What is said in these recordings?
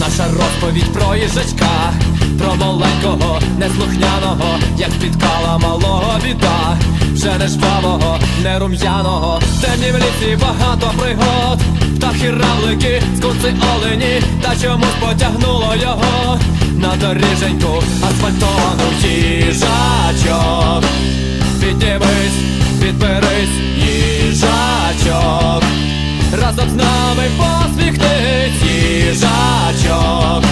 Nasza rozpowiedź projeżdżeczka про маленького, неслухняного, як спіткала малого біда, вже не жвавого, не рум'яного, темні в лісі багато пригод, птахи равлики, скуци олені, та чомусь потягнуло його. На доріженьку асфальтовану їжачок. Піднімись, підберись, їжачок. Разом з нами посміхнись, їжачок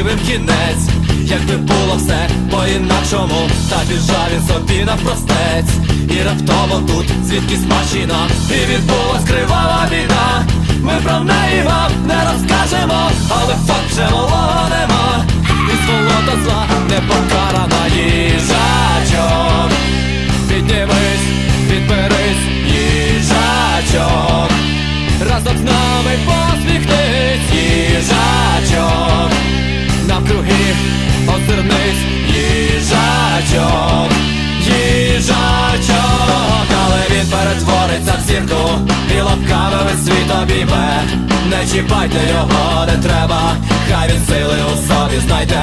щасливим кінець, якби було все по-інакшому, та біжав він собі навпростець. І раптово тут звідкись машина, і відбулась кривава біда. Ми про неї вам не розкажемо, але факт вже малого нема. І сволота зла не покарана Не чіпайте його, не треба, хай він сили у собі знайде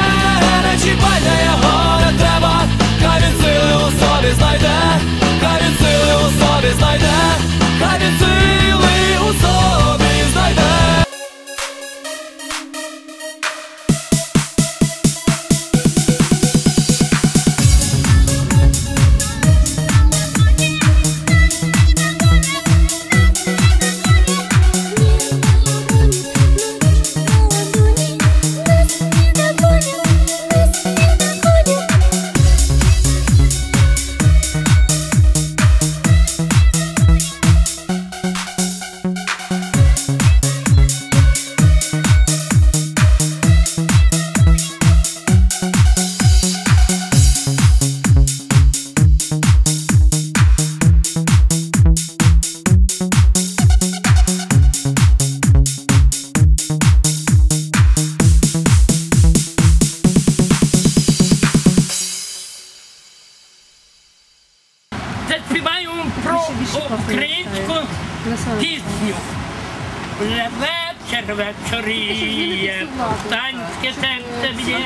знайде Хай він сили у собі знайде, українську пісню. Вже вечір вечоріє, танське серце б'є,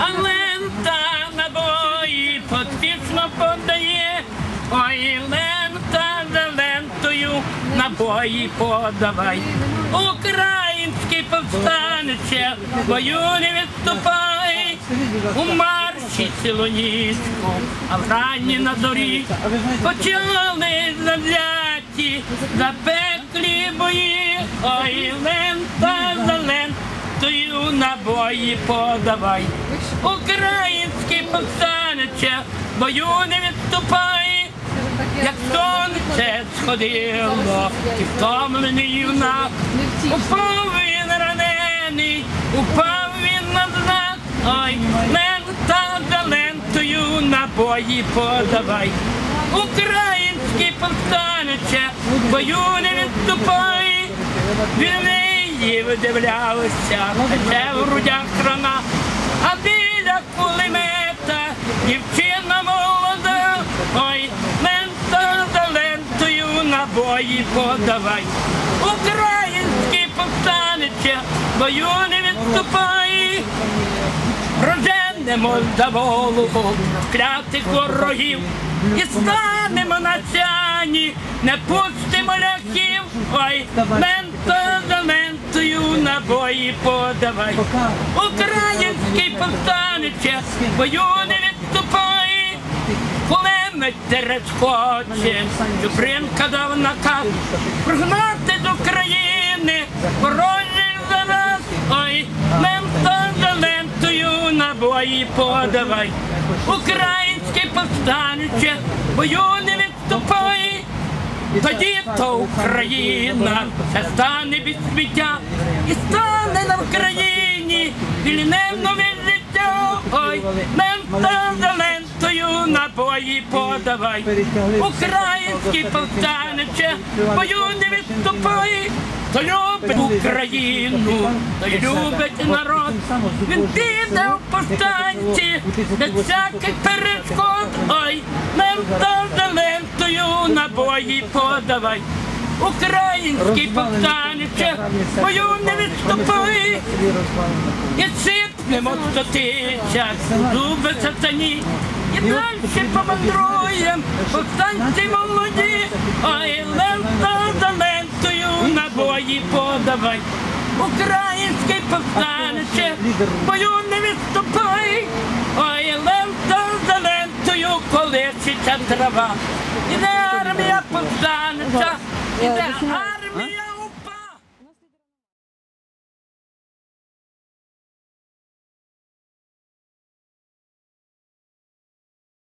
а лента набої поспішно подає, ой, лента за лентою набої подавай. Український повстанече, бою не відступай, у марші цілоніську, а вранні на зорі почали завзяті, запеклі бої, ой, лента за лентою набої подавай. Український повстанече, бою не відступай, як сонце сходило, і втомлений юнак, упав він ранений, упав він на знак, ой, лента за лентою набої подавай. Повстанече, бою не відступай, він її видивлявся, тече в грудях рана, а біля кулемета дівчина молода, ой, лента за лентою набої подавай. Український повстанече, бою не відступай, Проженемо за голову клятих ворогів і станемо сяні, не пустимо ляхів, ой, мента за ментою набої подавай. Український повстанече, бою не відступай, Кулемет терець хоче, Чупринка дав наказ прогнати з України, ворожий зараз, ой, мента за лентою набої подавай. Український повстанече, бою не відступай, тоді то Україна ще стане від сміття і стане на Україні вільним нове життя. Ой, за лентою набої подавай. Український повстанече, бою не відступай. Хто любить Україну, той любить народ. Він піде в повстанці, без всяких перешкод. Ой, мента за подавай. Український повстанече, бою не відступай. І сипнемо сто тисяч, зуби сатані. І далі помандруєм, повстанці молоді, ой, лента за лентою набої подавай. Український повстанече, бою не відступай, ой, лента koleksi çantrava. Gider mi yapıp zanca? Gider mi yapıp